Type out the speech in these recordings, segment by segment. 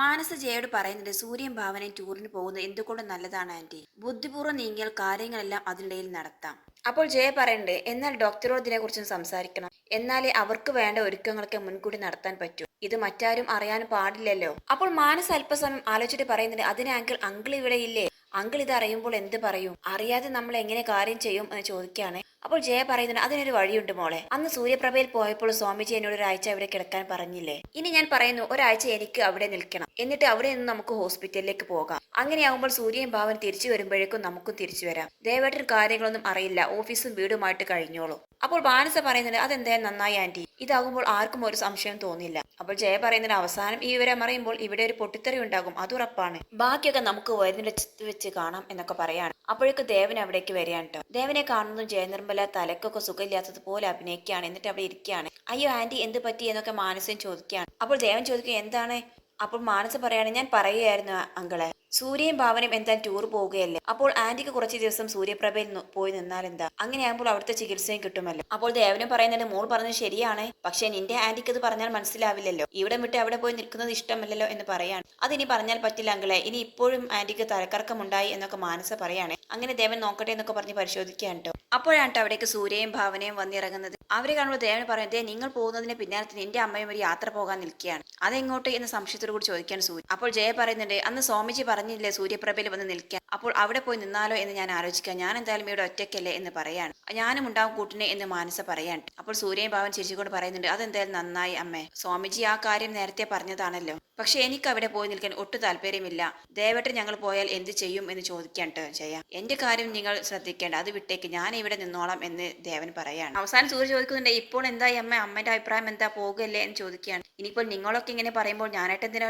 മാനസ ജയോട് പറയുന്നുണ്ട് സൂര്യൻ ഭാവനയും ടൂറിന് പോകുന്നത് എന്തുകൊണ്ട് നല്ലതാണ് ആന്റി? ബുദ്ധിപൂർവം നീങ്ങിയാൽ കാര്യങ്ങളെല്ലാം അതിനിടയിൽ നടത്താം. അപ്പോൾ ജയ പറയുന്നുണ്ട് എന്നാൽ ഡോക്ടറോട് ഇതിനെക്കുറിച്ചും സംസാരിക്കണം. എന്നാലേ അവർക്ക് വേണ്ട ഒരുക്കങ്ങളൊക്കെ മുൻകൂട്ടി നടത്താൻ പറ്റൂ. ഇത് മറ്റാരും അറിയാൻ പാടില്ലല്ലോ. അപ്പോൾ മാനസ് അല്പസമയം ആലോചിച്ചിട്ട് പറയുന്നുണ്ട് അതിന് അങ്കിൾ അങ്കിൾ ഇവിടെ ഇല്ലേ? അങ്കിൾ ഇത് അറിയുമ്പോൾ എന്ത് പറയും? അറിയാതെ നമ്മൾ എങ്ങനെ കാര്യം ചെയ്യും? എന്ന് ചോദിക്കുകയാണ്. അപ്പോൾ ജയ പറയുന്നുണ്ട് അതിനൊരു വഴിയുണ്ട് മോളെ. അന്ന് സൂര്യപ്രഭയിൽ പോയപ്പോൾ സ്വാമിജി എന്നോട് ഒരാഴ്ച അവിടെ കിടക്കാൻ പറഞ്ഞില്ലേ. ഇനി ഞാൻ പറയുന്നു ഒരാഴ്ച എനിക്ക് അവിടെ നിൽക്കണം. എന്നിട്ട് അവിടെ നിന്ന് നമുക്ക് ഹോസ്പിറ്റലിലേക്ക് പോകാം. അങ്ങനെയാകുമ്പോൾ സൂര്യൻ ഭാവൻ തിരിച്ചു വരുമ്പോഴേക്കും നമുക്കും തിരിച്ചു വരാം. ദേവേട്ടൻ കാര്യങ്ങളൊന്നും അറിയില്ല. ഓഫീസും വീടുമായിട്ട് കഴിഞ്ഞോളൂ. അപ്പോൾ ബാനസ പറയുന്നുണ്ട് അതെന്തായാലും നന്നായി ആന്റി ഇതാകുമ്പോൾ ആർക്കും ഒരു സംശയം തോന്നില്ല. അപ്പോൾ ജയ പറയുന്നതിന് അവസാനം ഈ വിവരം അറിയുമ്പോൾ ഇവിടെ ഒരു പൊട്ടിത്തെറി ഉണ്ടാകും. അതുറപ്പാണ് ബാക്കിയൊക്കെ നമുക്ക് വരുന്നിടത്ത് വെച്ച് കാണാം എന്നൊക്കെ പറയാണ്. അപ്പോഴേക്ക് ദേവൻ അവിടേക്ക് വരികയാണ് കേട്ടോ ദേവനെ കാണുന്നതും ജയനിർമ്മല തലക്കൊക്കെ സുഖമില്ലാത്തതുപോലെ അഭിനയിക്കുകയാണ്. എന്നിട്ട് അവിടെ ഇരിക്കുകയാണ്. അയ്യോ ആന്റി എന്ത് പറ്റി? എന്നൊക്കെ മാനസം ചോദിക്കുകയാണ്. അപ്പോൾ ദേവൻ ചോദിക്കുക എന്താണ്? അപ്പോൾ മാനസ പറയാണ് ഞാൻ പറയുകയായിരുന്നു അങ്കളെ. സൂര്യയും ഭാവനയും എന്തായാലും ടൂർ പോവുകയല്ലേ? അപ്പോൾ ആന്റിക്ക് കുറച്ച് ദിവസം സൂര്യപ്രഭയിൽ പോയി നിന്നാൽ എന്താ? അങ്ങനെയാകുമ്പോൾ അവിടുത്തെ ചികിത്സയും കിട്ടുമല്ലോ. അപ്പോൾ ദേവനും പറയുന്നത് മോൾ പറഞ്ഞത് ശരിയാണ്. പക്ഷേ നിന്റെ ആന്റിക്ക് അത് പറഞ്ഞാൽ മനസ്സിലാവില്ലല്ലോ. ഇവിടെ വിട്ട് അവിടെ പോയി നിൽക്കുന്നത് ഇഷ്ടമല്ലല്ലോ എന്ന് പറയാണ്. അതിനി പറഞ്ഞാൽ പറ്റില്ല അങ്കളെ. ഇനി ഇപ്പോഴും ആന്റിക്ക് തലക്കറക്കമുണ്ടായി എന്നൊക്കെ മാനസ പറയാണ്. അങ്ങനെ ദേവൻ നോക്കട്ടെ എന്നൊക്കെ പറഞ്ഞ് പരിശോധിക്കുകയാണ് കേട്ടോ അപ്പോഴാണ് അവിടേക്ക് സൂര്യയും ഭാവനയും വന്നിറങ്ങുന്നത്. അവരെ കാണുമ്പോൾ ദേവൻ പറയുന്നത് നിങ്ങൾ പോകുന്നതിന് പിന്നാലെ നിന്റെ അമ്മയും ഒരു യാത്ര പോകാൻ നിൽക്കുകയാണ്. അതെങ്ങോട്ട്? എന്ന സംശയത്തോടു കൂടി ചോദിക്കാൻ സൂര്യ. അപ്പോൾ ജയ പറയുന്നുണ്ട് അന്ന് സ്വാമിജി പറഞ്ഞില്ലേ സൂര്യപ്രഭയിൽ വന്ന് നിൽക്കാൻ? അപ്പോൾ അവിടെ പോയി നിന്നാലോ എന്ന് ഞാൻ ആലോചിക്കാം ഞാൻ എന്തായാലും ഇവിടെ ഒറ്റയ്ക്കല്ലേ എന്ന് പറയാണ്. ഞാനും ഉണ്ടാവും കൂട്ടിനെ എന്ന് മാനസ പറയാണ്. അപ്പോൾ സൂര്യൻ ഭാവൻ ചിരിച്ചുകൊണ്ട് പറയുന്നുണ്ട് അതെന്തായാലും നന്നായി അമ്മേ. സ്വാമിജി ആ കാര്യം നേരത്തെ പറഞ്ഞതാണല്ലോ. പക്ഷെ എനിക്ക് അവിടെ പോയി നിൽക്കാൻ ഒട്ടും താല്പര്യമില്ല. ദയവട്ടെ ഞങ്ങൾ പോയാൽ എന്ത് ചെയ്യും എന്ന് ചോദിക്കാൻ ചെയ്യാം എന്റെ കാര്യം നിങ്ങൾ ശ്രദ്ധിക്കേണ്ട. അത് വിട്ടേക്ക്. ഞാൻ ഇവിടെ നിന്നോളാം എന്ന് ദേവൻ പറയാണ്. അവസാനം സൂര്യ ചോദിക്കുന്നുണ്ട് ഇപ്പോൾ എന്തായി അമ്മ? അമ്മന്റെ അഭിപ്രായം എന്താ? പോകുകയല്ലേ എന്ന് ചോദിക്കുകയാണ്. ഇനിയിപ്പോൾ നിങ്ങളൊക്കെ ഇങ്ങനെ പറയുമ്പോൾ ഞാനായിട്ട് എന്തിനാ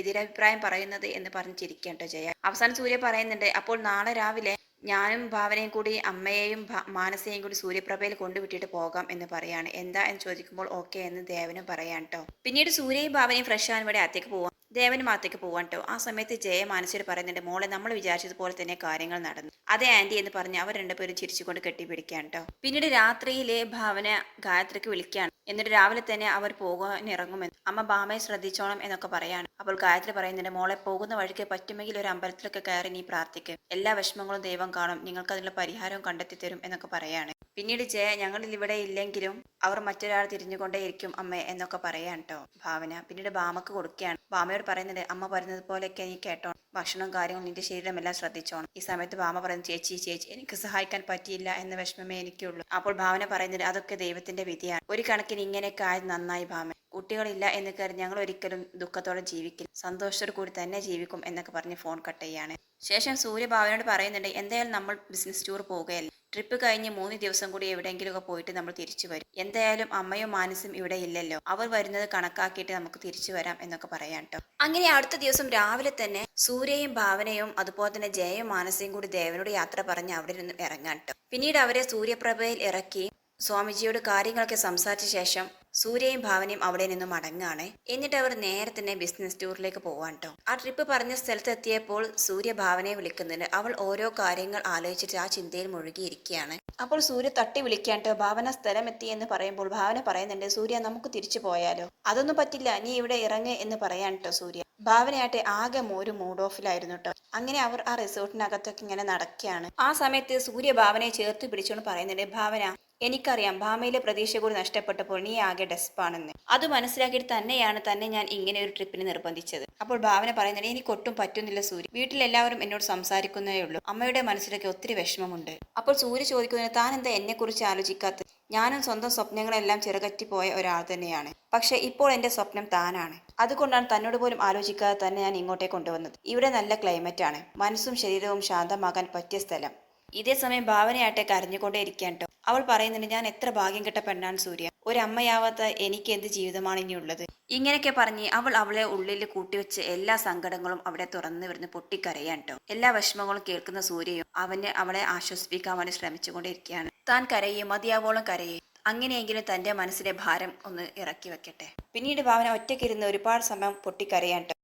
എതിരഭിപ്രായം പറയുന്നത് എന്ന് പറഞ്ഞ് ചിരിക്കാൻ ട്ടോ ജയ. അവസാനം സൂര്യ പറയുന്നുണ്ട് അപ്പോൾ നാളെ രാവിലെ ഞാനും ഭാവനയും കൂടി അമ്മയെയും മാനസയെയും കൂടി സൂര്യപ്രഭയിൽ കൊണ്ടുവിട്ടിട്ട് പോകാം എന്ന് പറയാണ്. എന്താ എന്ന് ചോദിക്കുമ്പോൾ ഓക്കെ എന്ന് ദേവനും പറയാൻ കേട്ടോ പിന്നീട് സൂര്യയും ഭാവനയും ഫ്രഷ് ആവാൻ ഇവിടെ അത്തേക്ക് പോവാം. ദേവനും പോവാൻ കേട്ടോ ആ സമയത്ത് ജയ മാനസിയോട് പറയുന്നുണ്ട് മോളെ നമ്മൾ വിചാരിച്ചതുപോലെ തന്നെ കാര്യങ്ങൾ നടന്നു. അതെ ആന്റി എന്ന് പറഞ്ഞ് അവർ രണ്ടുപേരും ചിരിച്ചുകൊണ്ട് കെട്ടിപ്പിടിക്കാൻ കേട്ടോ പിന്നീട് രാത്രിയിലെ ഭാവന ഗായത്രിക്ക് വിളിക്കുകയാണ് എന്നിട്ട് രാവിലെ തന്നെ അവർ പോകാൻ ഇറങ്ങുമെന്ന്. അമ്മ ബാമയെ ശ്രദ്ധിച്ചോണം എന്നൊക്കെ പറയാണ്. അപ്പോൾ ഗായത്രി പറയുന്നുണ്ട് മോളെ പോകുന്ന വഴിക്ക് പറ്റുമെങ്കിൽ ഒരു അമ്പലത്തിലൊക്കെ കയറി നീ പ്രാർത്ഥിക്കും. എല്ലാ വിഷമങ്ങളും ദൈവം കാണും. നിങ്ങൾക്ക് അതിനുള്ള പരിഹാരവും കണ്ടെത്തി തരും എന്നൊക്കെ പറയാണ്. പിന്നീട് ജയ ഞങ്ങളിൽ ഇവിടെ ഇല്ലെങ്കിലും അവർ മറ്റൊരാൾ തിരിഞ്ഞുകൊണ്ടേയിരിക്കും അമ്മ എന്നൊക്കെ പറയാൻ കേട്ടോ ഭാവന. പിന്നീട് ബാമക്ക് കൊടുക്കുകയാണ്. ബാമയോട് പറയുന്നുണ്ട് അമ്മ പറയുന്നത് പോലെയൊക്കെ നീ കേട്ടോ ഭക്ഷണവും കാര്യങ്ങളും നിന്റെ ശരീരമെല്ലാം ശ്രദ്ധിച്ചോണം. ഈ സമയത്ത് ബാമ പറയുന്നത് ചേച്ചി ചേച്ചി എനിക്ക് സഹായിക്കാൻ പറ്റിയില്ല എന്ന വിഷമമേ എനിക്കുള്ളൂ. അപ്പോൾ ഭാവന പറയുന്നത് അതൊക്കെ ദൈവത്തിന്റെ വിധിയാണ്. ഒരു കണക്കിന് ഇങ്ങനെയൊക്കെ ആയത് നന്നായി ഭാമ. കുട്ടികളില്ല എന്ന് കരുതി ഞങ്ങൾ ഒരിക്കലും ദുഃഖത്തോടെ ജീവിക്കില്ല. സന്തോഷത്തോടു കൂടി തന്നെ ജീവിക്കും എന്നൊക്കെ പറഞ്ഞ് ഫോൺ കട്ട് ചെയ്യാണ്. ശേഷം സൂര്യ ഭാവനയോട് പറയുന്നുണ്ട് എന്തായാലും നമ്മൾ ബിസിനസ് ടൂർ പോവുകയല്ലേ? ട്രിപ്പ് കഴിഞ്ഞ് മൂന്ന് ദിവസം കൂടി എവിടെയെങ്കിലുമൊക്കെ പോയിട്ട് നമ്മൾ തിരിച്ചു വരും. എന്തായാലും അമ്മയും മാനസും ഇവിടെ ഇല്ലല്ലോ. അവർ വരുന്നത് കണക്കാക്കിയിട്ട് നമുക്ക് തിരിച്ചു വരാം എന്നൊക്കെ പറയാം കേട്ടോ അങ്ങനെ അടുത്ത ദിവസം രാവിലെ തന്നെ സൂര്യയും ഭാവനയും അതുപോലെ തന്നെ ജയയും മാനസയും കൂടി ദേവനോട് യാത്ര പറഞ്ഞ് അവിടെ നിന്ന് ഇറങ്ങാം കേട്ടോ പിന്നീട് അവരെ സൂര്യപ്രഭയിൽ ഇറക്കി സ്വാമിജിയോട് കാര്യങ്ങളൊക്കെ സംസാരിച്ച ശേഷം സൂര്യയും ഭാവനയും അവിടെ നിന്നും മടങ്ങാണ് എന്നിട്ട് അവർ നേരെ തന്നെ ബിസിനസ് ടൂറിലേക്ക് പോവാൻ കേട്ടോ ആ ട്രിപ്പ് പറഞ്ഞ സ്ഥലത്തെത്തിയപ്പോൾ സൂര്യ ഭാവനയെ വിളിക്കുന്നുണ്ട് അവൾ ഓരോ കാര്യങ്ങൾ ആലോചിച്ചിട്ട് ആ ചിന്തയിൽ മുഴുകിയിരിക്കുകയാണ്. അപ്പോൾ സൂര്യ തട്ടി വിളിക്കാൻ ട്ടോ ഭാവന സ്ഥലം എത്തി എന്ന് പറയുമ്പോൾ ഭാവന പറയുന്നുണ്ട് സൂര്യ നമുക്ക് തിരിച്ചു പോയാലോ? അതൊന്നും പറ്റില്ല നീ ഇവിടെ ഇറങ്ങ് എന്ന് പറയാൻ കേട്ടോ സൂര്യ. ഭാവനയാട്ടെ ആകെ ഒരു മൂഡ് ഓഫിലായിരുന്നു കേട്ടോ അങ്ങനെ അവർ ആ റിസോർട്ടിനകത്തൊക്കെ ഇങ്ങനെ നടക്കുകയാണ്. ആ സമയത്ത് സൂര്യ ഭാവനയെ ചേർത്ത് പിടിച്ചുകൊണ്ട് പറയുന്നുണ്ട് ഭാവന എനിക്കറിയാം. ഭാമയിലെ പ്രതീക്ഷ കൂടി നഷ്ടപ്പെട്ടപ്പോൾ നീ ആകെ ഡെസ്പാണെന്ന്. അത് മനസ്സിലാക്കിയിട്ട് തന്നെയാണ് തന്നെ ഞാൻ ഇങ്ങനെ ഒരു ട്രിപ്പിന് നിർബന്ധിച്ചത്. അപ്പോൾ ഭാവന പറയുന്നത് എനിക്ക് ഒട്ടും പറ്റുന്നില്ല സൂര്യ. വീട്ടിലെല്ലാവരും എന്നോട് സംസാരിക്കുന്നേ ഉള്ളൂ. അമ്മയുടെ മനസ്സിലൊക്കെ ഒത്തിരി വിഷമമുണ്ട്. അപ്പോൾ സൂര്യ ചോദിക്കുന്നതിന് താൻ എന്താ എന്നെ കുറിച്ച് ആലോചിക്കാത്തത്? ഞാനും സ്വന്തം സ്വപ്നങ്ങളെല്ലാം ചിറകറ്റിപ്പോയ ഒരാൾ തന്നെയാണ്. പക്ഷെ ഇപ്പോൾ എന്റെ സ്വപ്നം താനാണ്. അതുകൊണ്ടാണ് തന്നോട് പോലും ആലോചിക്കാതെ തന്നെ ഞാൻ ഇങ്ങോട്ടേ കൊണ്ടുവന്നത്. ഇവിടെ നല്ല ക്ലൈമറ്റ് ആണ് മനസ്സും ശരീരവും ശാന്തമാകാൻ പറ്റിയ സ്ഥലം. ഇതേ സമയം ഭാവനയാട്ടെ കരഞ്ഞുകൊണ്ടേ ഇരിക്കാൻ ട്ടോ അവൾ പറയുന്നുണ്ട് ഞാൻ എത്ര ഭാഗ്യം കെട്ട പെണ്ണാണ് സൂര്യ. ഒരമ്മയാവാത്ത എനിക്ക് എന്ത് ജീവിതമാണ് ഇനിയുള്ളത് ഇങ്ങനെയൊക്കെ പറഞ്ഞ് അവൾ അവളെ ഉള്ളിൽ കൂട്ടിവെച്ച് എല്ലാ സങ്കടങ്ങളും അവിടെ തുറന്നു വരുന്ന പൊട്ടിക്കരയാൻ ട്ടോ എല്ലാ വിഷമങ്ങളും കേൾക്കുന്ന സൂര്യയും അവന് അവളെ ആശ്വസിപ്പിക്കാൻ വേണ്ടി ശ്രമിച്ചുകൊണ്ടിരിക്കുകയാണ് താൻ കരയും മതിയാവോളം കരയും. അങ്ങനെയെങ്കിലും തന്റെ മനസ്സിലെ ഭാരം ഒന്ന് ഇറക്കി വെക്കട്ടെ. പിന്നീട് ഭാവന ഒറ്റയ്ക്കിരുന്ന് ഒരുപാട് സമയം പൊട്ടിക്കരയാൻ ട്ടോ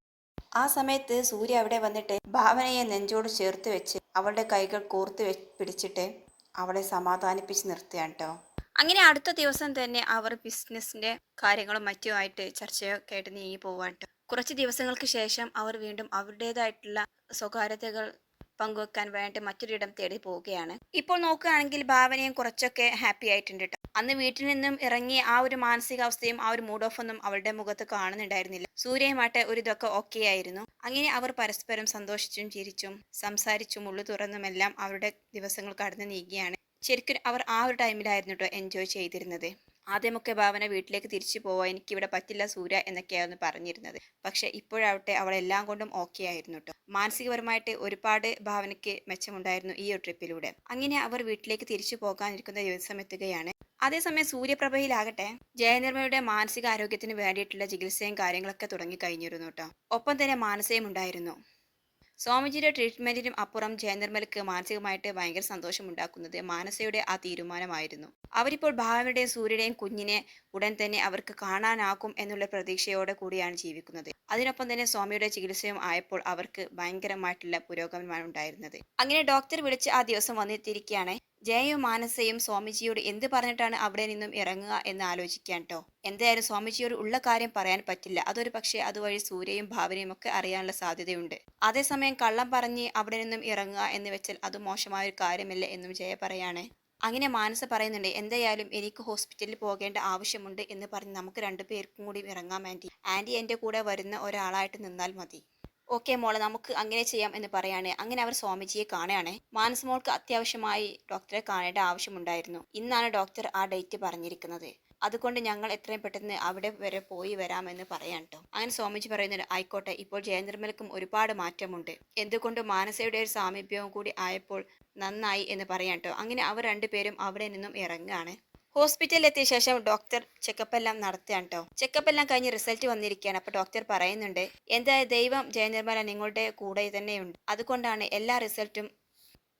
ആ സമയത്ത് സൂര്യ അവിടെ വന്നിട്ട് ഭാവനയെ നെഞ്ചോട് ചേർത്ത് വെച്ച് അവളുടെ കൈകൾ കോർത്ത് വെ പിടിച്ചിട്ട് അവളെ സമാധാനിപ്പിച്ച് നിർത്തുകയാണ് കേട്ടോ അങ്ങനെ അടുത്ത ദിവസം തന്നെ അവർ ബിസിനസിന്റെ കാര്യങ്ങളും മറ്റുമായിട്ട് ചർച്ചയൊക്കെ ആയിട്ട് നീങ്ങി പോവാൻ കുറച്ച് ദിവസങ്ങൾക്ക് ശേഷം അവർ വീണ്ടും അവരുടേതായിട്ടുള്ള സ്വകാര്യതകൾ പങ്കുവെക്കാൻ വേണ്ടി മറ്റൊരിടം തേടി പോവുകയാണ്. ഇപ്പോൾ നോക്കുകയാണെങ്കിൽ ഭാവനയും കുറച്ചൊക്കെ ഹാപ്പി ആയിട്ടുണ്ട് ട്ടോ. അന്ന് വീട്ടിൽ നിന്നും ഇറങ്ങി ആ ഒരു മാനസികാവസ്ഥയും ആ ഒരു മൂഡ് ഓഫ് ഒന്നും അവളുടെ മുഖത്ത് കാണുന്നുണ്ടായിരുന്നില്ല. സൂര്യയുമായിട്ട് ഒരു ഇതൊക്കെ ഓക്കെ ആയിരുന്നു. അങ്ങനെ അവർ പരസ്പരം സന്തോഷിച്ചും ചിരിച്ചും സംസാരിച്ചും ഉള്ളു തുറന്നുമെല്ലാം അവരുടെ ദിവസങ്ങൾ കടന്നു നീങ്ങിയാണ് ശരിക്കും അവർ ആ ഒരു ടൈമിലായിരുന്നു കേട്ടോ എൻജോയ് ചെയ്തിരുന്നത്. ആദ്യമൊക്കെ ഭാവന വീട്ടിലേക്ക് തിരിച്ചു പോവാ എനിക്കിവിടെ പറ്റില്ല സൂര്യ എന്നൊക്കെയായിരുന്നു പറഞ്ഞിരുന്നത്. പക്ഷെ ഇപ്പോഴാവട്ടെ അവളെല്ലാം കൊണ്ടും ഓക്കെ ആയിരുന്നു കേട്ടോ മാനസികപരമായിട്ട് ഒരുപാട് ഭാവനയ്ക്ക് മെച്ചമുണ്ടായിരുന്നു ഈ ഒരു ട്രിപ്പിലൂടെ അങ്ങനെ അവർ വീട്ടിലേക്ക് തിരിച്ചു പോകാനിരിക്കുന്ന ദിവസം എത്തുകയാണ്. അതേസമയം സൂര്യപ്രഭയിലാകട്ടെ ജയനിർമ്മയുടെ മാനസികാരോഗ്യത്തിന് വേണ്ടിയിട്ടുള്ള ചികിത്സയും കാര്യങ്ങളൊക്കെ തുടങ്ങി കഴിഞ്ഞിരുന്നു കേട്ടോ. ഒപ്പം തന്നെ മാനസയും ഉണ്ടായിരുന്നു. സ്വാമിജിയുടെ ട്രീറ്റ്മെന്റിനും അപ്പുറം ജയനിർമ്മലക്ക് മാനസികമായിട്ട് ഭയങ്കര സന്തോഷമുണ്ടാക്കുന്നത് മാനസയുടെ ആ തീരുമാനമായിരുന്നു. അവരിപ്പോൾ ഭാവനയുടെയും സൂര്യയുടെയും കുഞ്ഞിനെ ഉടൻ തന്നെ അവർക്ക് കാണാനാകും എന്നുള്ള പ്രതീക്ഷയോടെ കൂടിയാണ് ജീവിക്കുന്നത്. അതിനൊപ്പം തന്നെ സ്വാമിയുടെ ചികിത്സയും ആയപ്പോൾ അവർക്ക് ഭയങ്കരമായിട്ടുള്ള പുരോഗമനമാണ് ഉണ്ടായിരുന്നത്. അങ്ങനെ ഡോക്ടർ വിളിച്ച് ആ ദിവസം വന്നെത്തിയിരിക്കുകയാണ് ജയയും മാനസയും സ്വാമിജിയോട് എന്ത് പറഞ്ഞിട്ടാണ് അവിടെ നിന്നും ഇറങ്ങുക എന്ന് ആലോചിക്കാൻ കേട്ടോ എന്തായാലും സ്വാമിജിയോട് ഉള്ള കാര്യം പറയാൻ പറ്റില്ല. അതൊരു പക്ഷേ അതുവഴി സൂര്യയും ഭാവനയും ഒക്കെ അറിയാനുള്ള സാധ്യതയുണ്ട്. അതേസമയം കള്ളം പറഞ്ഞ് അവിടെ നിന്നും ഇറങ്ങുക എന്ന് വെച്ചാൽ അത് മോശമായ ഒരു കാര്യമല്ല എന്നും ജയ പറയാണ്. അങ്ങനെ മാനസ പറയുന്നുണ്ട് എന്തായാലും എനിക്ക് ഹോസ്പിറ്റലിൽ പോകേണ്ട ആവശ്യമുണ്ട് എന്ന് പറഞ്ഞ് നമുക്ക് രണ്ടുപേർക്കും കൂടി ഇറങ്ങാം ആന്റി ആന്റി എന്റെ കൂടെ വരുന്ന ഒരാളായിട്ട് നിന്നാൽ മതി. ഓക്കെ മോളെ നമുക്ക് അങ്ങനെ ചെയ്യാം എന്ന് പറയാണ്. അങ്ങനെ അവർ സ്വാമിജിയെ കാണുകയാണ്. മാനസ മോൾക്ക് അത്യാവശ്യമായി ഡോക്ടറെ കാണേണ്ട ആവശ്യമുണ്ടായിരുന്നു. ഇന്നാണ് ഡോക്ടർ ആ ഡേറ്റ് പറഞ്ഞിരിക്കുന്നത്. അതുകൊണ്ട് ഞങ്ങൾ എത്രയും പെട്ടെന്ന് അവിടെ വരെ പോയി വരാമെന്ന് പറയാൻ കേട്ടോ അങ്ങനെ സ്വാമിജി പറയുന്നത് ആയിക്കോട്ടെ ഇപ്പോൾ ജയനിർമ്മലക്കും ഒരുപാട് മാറ്റമുണ്ട്. എന്തുകൊണ്ട് മാനസയുടെ ഒരു സാമീപ്യവും കൂടി ആയപ്പോൾ നന്നായി എന്ന് പറയാൻ കേട്ടോ അങ്ങനെ അവർ രണ്ടുപേരും അവിടെ നിന്നും ഇറങ്ങുകയാണ്. ഹോസ്പിറ്റലിൽ എത്തിയ ശേഷം ഡോക്ടർ ചെക്കപ്പ് എല്ലാം നടത്തുകയാണ് കേട്ടോ ചെക്കപ്പ് എല്ലാം കഴിഞ്ഞ് റിസൾട്ട് വന്നിരിക്കുകയാണ്. അപ്പോൾ ഡോക്ടർ പറയുന്നുണ്ട് എന്താ ദൈവം ജയനിർമ്മല നിങ്ങളുടെ കൂടെ തന്നെയുണ്ട്. അതുകൊണ്ടാണ് എല്ലാ റിസൾട്ടും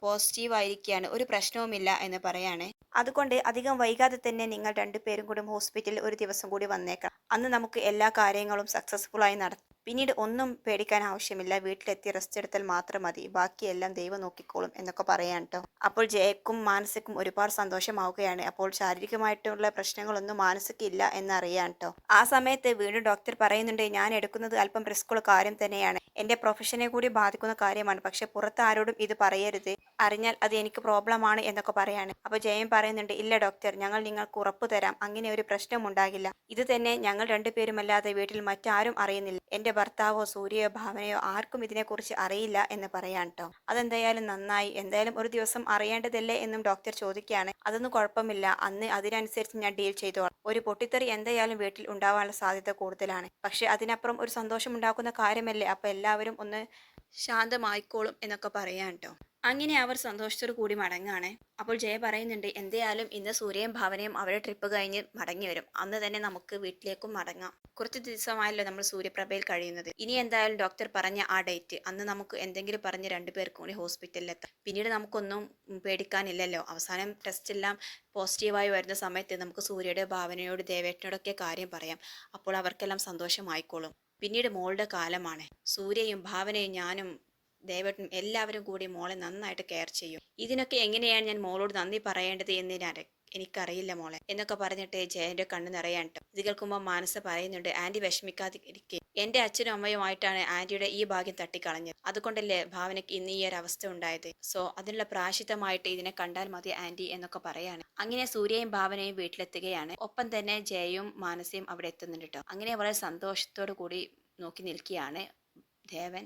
പോസിറ്റീവ് ആയിരിക്കുകയാണ്. ഒരു പ്രശ്നവുമില്ല എന്ന് പറയാണ്. അതുകൊണ്ട് അധികം വൈകാതെ തന്നെ നിങ്ങൾ രണ്ടുപേരും കൂടി ഹോസ്പിറ്റലിൽ ഒരു ദിവസം കൂടി വന്നേക്കാം അന്ന് നമുക്ക് എല്ലാ കാര്യങ്ങളും സക്സസ്ഫുൾ ആയി നടത്താം. പിന്നീട് ഒന്നും പേടിക്കാൻ ആവശ്യമില്ല. വീട്ടിലെത്തി റെസ്റ്റ് എടുത്താൽ മാത്രം മതി. ബാക്കിയെല്ലാം ദൈവം നോക്കിക്കോളും എന്നൊക്കെ പറയാൻ കേട്ടോ അപ്പോൾ ജയക്കും മാനസിക്കും ഒരുപാട് സന്തോഷമാവുകയാണ്. അപ്പോൾ ശാരീരികമായിട്ടുള്ള പ്രശ്നങ്ങളൊന്നും മാനസിക്കില്ല എന്നറിയാൻ കേട്ടോ ആ സമയത്ത് വീണ്ടും ഡോക്ടർ പറയുന്നുണ്ട് ഞാൻ എടുക്കുന്നത് അല്പം റിസ്ക്കുള്ള കാര്യം തന്നെയാണ്. എന്റെ പ്രൊഫഷനെ കൂടി ബാധിക്കുന്ന കാര്യമാണ്. പക്ഷെ പുറത്ത് ആരോടും ഇത് പറയരുത്. അറിഞ്ഞാൽ അത് എനിക്ക് പ്രോബ്ലം ആണ് എന്നൊക്കെ പറയാണ്. അപ്പോൾ ജയൻ പറയുന്നുണ്ട് ഇല്ല ഡോക്ടർ ഞങ്ങൾ നിങ്ങൾക്ക് ഉറപ്പ് തരാം. അങ്ങനെ ഒരു പ്രശ്നം ഉണ്ടാകില്ല. ഇത് തന്നെ ഞങ്ങൾ രണ്ടുപേരുമല്ലാതെ വീട്ടിൽ മറ്റാരും അറിയുന്നില്ല. എന്റെ ഭർത്താവോ സൂര്യയോ ഭാവനയോ ആർക്കും ഇതിനെക്കുറിച്ച് അറിയില്ല എന്ന് പറയാൻ കേട്ടോ അതെന്തായാലും നന്നായി. എന്തായാലും ഒരു ദിവസം അറിയേണ്ടതല്ലേ എന്നും ഡോക്ടർ ചോദിക്കുകയാണ്. അതൊന്നും കുഴപ്പമില്ല. അന്ന് അതിനനുസരിച്ച് ഞാൻ ഡീൽ ചെയ്തോളാം. ഒരു പൊട്ടിത്തെറി എന്തായാലും വീട്ടിൽ ഉണ്ടാവാനുള്ള സാധ്യത കൂടുതലാണ്. പക്ഷെ അതിനപ്പുറം ഒരു സന്തോഷം ഉണ്ടാക്കുന്ന കാര്യമല്ലേ? അപ്പൊ എല്ലാവരും ഒന്ന് ശാന്തമായിക്കോളും എന്നൊക്കെ പറയാൻ കേട്ടോ അങ്ങനെ അവർ സന്തോഷത്തോടു കൂടി മടങ്ങാണ് അപ്പോൾ ജയ പറയുന്നുണ്ട് എന്തായാലും ഇന്ന് സൂര്യയും ഭാവനയും അവരുടെ ട്രിപ്പ് കഴിഞ്ഞ് മടങ്ങി വരും. അന്ന് തന്നെ നമുക്ക് വീട്ടിലേക്കും മടങ്ങാം. കുറച്ച് ദിവസമായല്ലോ നമ്മൾ സൂര്യപ്രഭയിൽ കഴിയുന്നത്. ഇനി എന്തായാലും ഡോക്ടർ പറഞ്ഞ ആ ഡേറ്റ് അന്ന് നമുക്ക് എന്തെങ്കിലും പറഞ്ഞ് രണ്ടുപേർക്കും കൂടി ഹോസ്പിറ്റലിൽ എത്താം. പിന്നീട് നമുക്കൊന്നും പേടിക്കാനില്ലല്ലോ. അവസാനം ടെസ്റ്റ് എല്ലാം പോസിറ്റീവായി വരുന്ന സമയത്ത് നമുക്ക് സൂര്യയുടെ ഭാവനയോട് ദേവേട്ടനോടൊക്കെ കാര്യം പറയാം. അപ്പോൾ അവർക്കെല്ലാം സന്തോഷമായിക്കോളും. പിന്നീട് മോളുടെ കാലമാണ്. സൂര്യയും ഭാവനയും ഞാനും ദേവേട്ടനും എല്ലാവരും കൂടി മോളെ നന്നായിട്ട് കെയർ ചെയ്യും. ഇതിനൊക്കെ എങ്ങനെയാണ് ഞാൻ മോളോട് നന്ദി പറയേണ്ടത് എന്ന് ഞാൻ എനിക്കറിയില്ല മോളെ. എന്നൊക്കെ പറഞ്ഞിട്ട് ജയന്റെ കണ്ണ് നിറയാൻ ട്ടോ. ഇത് കേൾക്കുമ്പോൾ മാനസ പറയുന്നുണ്ട് ആന്റി വിഷമിക്കാതെ എന്റെ എന്റെ അച്ഛനും അമ്മയുമായിട്ടാണ് ആന്റിയുടെ ഈ ഭാഗ്യം തട്ടിക്കളഞ്ഞത്. അതുകൊണ്ടല്ലേ ഭാവനയ്ക്ക് ഇന്ന് ഈ ഒരു അവസ്ഥ ഉണ്ടായത്? സോ അതിനുള്ള പ്രാശിത്തമായിട്ട് ഇതിനെ കണ്ടാൽ മതി ആന്റി എന്നൊക്കെ പറയാണ്. അങ്ങനെ സൂര്യയും ഭാവനയും വീട്ടിലെത്തുകയാണ്. ഒപ്പം തന്നെ ജയയും മാനസയും അവിടെ എത്തുന്നുണ്ട് കേട്ടോ അങ്ങനെ വളരെ സന്തോഷത്തോടു കൂടി നോക്കി നിൽക്കുകയാണ് ദേവൻ.